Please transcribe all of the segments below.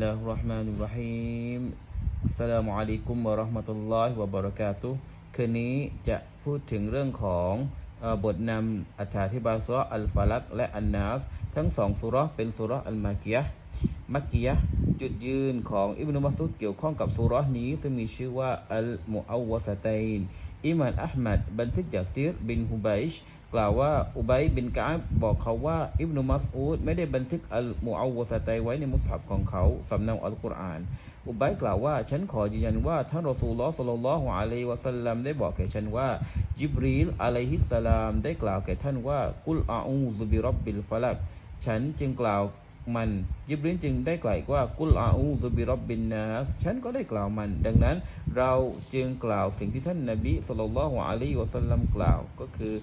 الله الرحمن الرحيم السلام عليكم ورحمة الله وبركاته คืนนี้จะพูดถึงเรื่องของเออบทนำอธิบายสุราะห์อัลฟาลักและอันนัสทั้งสองสุราะห์เป็นสุราะห์อัลมากียะห์มักกียะห์จุดยืนของอิบนุมัสอุดเกี่ยวข้องกับสุราะห์นี้ ซึ่งมีชื่อว่าอัลมุอัววะสะตัยนอิมานอัลมัดบันทึกจากซีรบินฮุบัยช กล่าวว่าอุบัยบินกาบบอกเขาว่า อิบนุมัสอูดไม่ได้บันทึกอัลมูอาวะสตัยไว้ในมุสฮับของเขาสำเนาอัลกุรอาน อุบัยกล่าวว่า ฉันขอยืนยันว่าท่านรอซูลลอฮ์สัลลัลลอฮุอะลัยวะสัลลัมได้บอกแก่ฉันว่า จิบรีลอะลัยฮิสสลามได้กล่าวแก่ท่านว่า กุลอาอูซุบิรับบิลฟะลักฉันจึงกล่าวมันยิบรินจึงได้กล่าวว่ากุลอาอูซุบิรับบินนัสฉันก็ได้กล่าวมัน ดังนั้นเราจึงกล่าวสิ่งที่ท่านนบีสุลต่านละฮ์อะลัยวะสัลลัมกล่าวก็คือ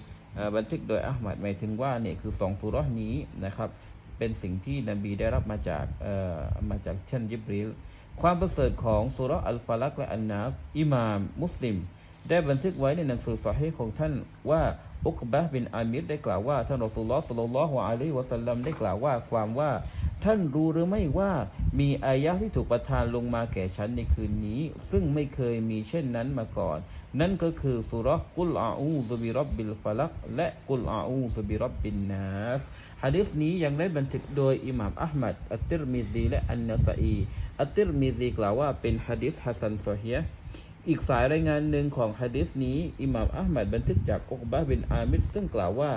บันทึกโดยอัลมัดหมายถึงว่าเนี่ยคือสองสุรานี้นะครับเป็นสิ่งที่นบีได้รับมาจากเอ่อมาจากท่านยิบรีลความประเสริฐของสุราะห์อัลฟาลักและอันนัสอิหม่ามมุสลิม ได้บันทึกไว้ในหนังสือสอฮีห์ของท่านว่าอุกบะบินอามิรได้กล่าวว่าท่านรอสูลลอฮ์สัลลัลลอฮุอะลัยฮิวะสัลลัมได้กล่าวว่าความว่าท่านรู้หรือไม่ว่ามีอายะห์ที่ถูกประทานลงมาแก่ฉันในคืนนี้ ซึ่งไม่เคยมีเช่นนั้นมาก่อน นั่นก็คือสุรกุลอาอูซบิรับบิลฟะลักและกุลอาอูซบิรับบินนัสฮะดิษนี้ยังได้บันทึกโดยอิหม่ามอัลมัดอัตติรมิซีและอันนาซาอีอัตติรมิซีกล่าวว่าเป็นฮะดิษฮัสซันซอฮีฮ์อีกสายรายงานหนึ่งของฮะดิษนี้อิหม่ามอัลมัดบันทึกจากอุกบะบินอามิดซึ่งกล่าวว่า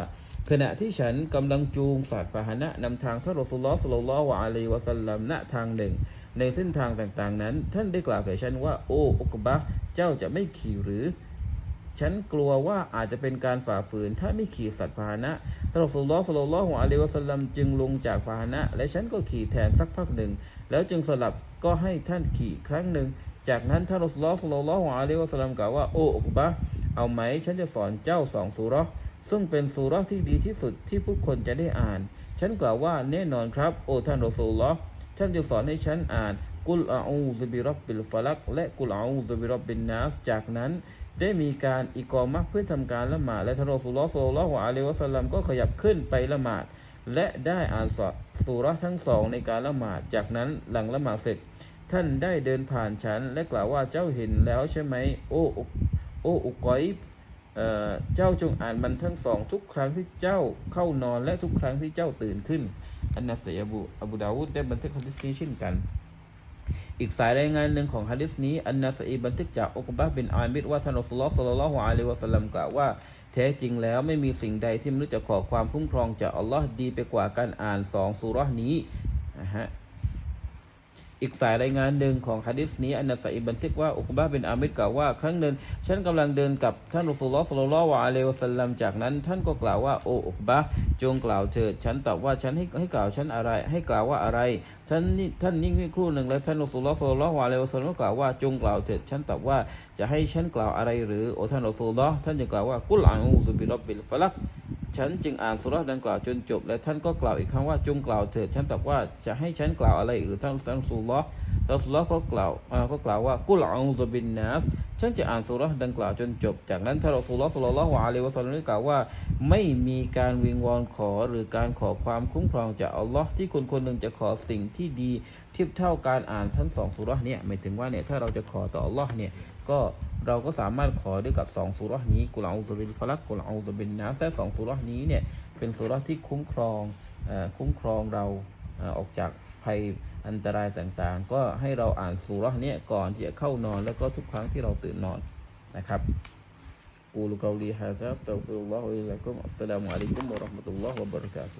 ขณะที่ฉันกำลังจูงสัตว์พาหนะนำทางท่านรอสุลลอฮ์สัลลัลลอฮุอะลัยวะสัลลัมณทางหนึ่งในเส้นทางต่างๆนั้น ท่านได้กล่าวแก่ฉันว่า โอ้อุกบะ จ้าจะไม่ขี่หรือ ฉันกลัวว่าอาจจะเป็นการฝ่าฝืน ถ้าไม่ขี่สัตว์พาหนะท่านรอสุลลอฮ์สัลลัลลอฮุอะลัยวะสลัมจึงลงจากพาหนะ และฉันก็ขี่แทนสักพักหนึ่ง แล้วจึงสลับก็ให้ท่านขี่ครั้งหนึ่ง จากนั้นท่านรอสุลลอฮ์สัลลัลลอฮุอะลัยวะสลัมกล่าวว่าโอ้อุบะเอาไหม ฉันจะสอนเจ้าสองสุราะห์ซึ่งเป็นสุราะห์ที่ดีที่สุดที่ผู้คนจะได้อ่าน ฉันกล่าวว่าแน่นอนครับ โอ้ท่านรอสูลลอฮ์ท่านจะสอนให้ฉันอ่าน กุลอาอูซุบิรับบิลฟะลัก และกุลอาอูซุบิรับบินนัสจากนั้นได้มีการอิกอมะห์เพื่อทำการละหมาดและท่านรอสูลลอฮ์ศ็อลลัลลอฮุอะลัยวะสัลลัมก็ขยับขึ้นไปละหมาด และได้อ่านสุราทั้งสองในการละหมาด จากนั้นหลังละหมาดเสร็จ ท่านได้เดินผ่านฉัน และกล่าวว่าเจ้าเห็นแล้วใช่ไหมโอ้อุกโอ้อุกอยบเออเจ้าจงอ่านมันทั้งสองทุกครั้งที่เจ้าเข้านอนและทุกครั้งที่เจ้าตื่นขึ้น อันนัสยอบูอบูดาวูดได้บันทึกฮะดิษนี้เช่นกัน อีกสายรายงานหนึ่งของฮะดิษนี้ อันนาซีบันทึกจากอุกบะบินอามิดว่าท่านอัลลอฮ์สัลลัลลอฮุอะลัยวะสัลลัมกล่าวว่าแท้จริงแล้วไม่มีสิ่งใดที่มนุษย์จะขอความคุ้มครองจากอัลลอฮ์ดีไปกว่าการอ่านสองสุรานี้นะฮะ อีกสายรายงานหนึ่งของฮะดิษนี้อันนัสอีบันทึกว่าอุกบะห์บินอามิดกล่าวว่า ครั้งหนึ่งฉันกำลังเดินกับท่านรอสูลลอฮ์สัลลัลลอฮุอะลัยวะสัลลัมจากนั้น ท่านก็กล่าวว่าโอ้อุกบะจงกล่าวเถิดฉันตอบว่าฉันให้ให้กล่าวฉันอะไร ให้กล่าวว่าอะไรท่านนี่ท่านนิ่งครู่หนึ่งแล้วท่านรอสูลลอฮ์สัลลัลลอฮุอะลัยวะสัลลัมก็กล่าวว่าจงกล่าวเถิดฉันตอบว่าจะให้ฉันกล่าวอะไรหรือโอ้ท่านรอสูลลอฮ์ท่านจึงกล่าวว่ากุลอาอูซุบิรับบิลฟะลัก ฉันจึงอ่านสุราดังกล่าวจนจบ และท่านก็กล่าวอีกครั้งว่าจงกล่าวเถิดฉันตอบว่าจะให้ฉันกล่าวอะไรอีกหรือท่านสังสุลลอ รอสุลก็กล่าวอ่าก็กล่าวว่ากุลอาอูซบินนัสฉันจะอ่านสุราะห์ดังกล่าวจนจบ จากนั้นท่านรอสูลสัลลัลลอฮุอะลัยฮิวะสัลลัมได้กล่าวว่า ไม่มีการวิงวอนขอหรือการขอความคุ้มครองจากอัลลอฮ์ที่คนคนหนึ่งจะขอสิ่งที่ดีเทียบเท่าการอ่านทั้งสองสุราะห์เนี่ยหมายถึงว่าเนี่ยถ้าเราจะขอต่ออัลลอฮ์เนี่ยก็เราก็สามารถขอด้วยกับสองสุราะห์นี้กุลอาอูซบิลฟลักกุลอาอูซบินนัสแต่สองสุราะห์นี้เนี่ยเป็นสุราะห์ที่คุ้มครองอ่อคุ้มครองเราออกจาก ภัยอันตรายต่างๆ ก็ให้เราอ่านสุรษเนี่ยก่อนที่จะเข้านอน แล้วก็ทุกครั้งที่เราตื่นนอนนะครับกูลกาลีฮะซัสตัฟิลลอฮฺอิลลักุมอัสสลามุอะลัยกุมวะราะห์มะตุลลอฮฺวะบะเราะกาตุ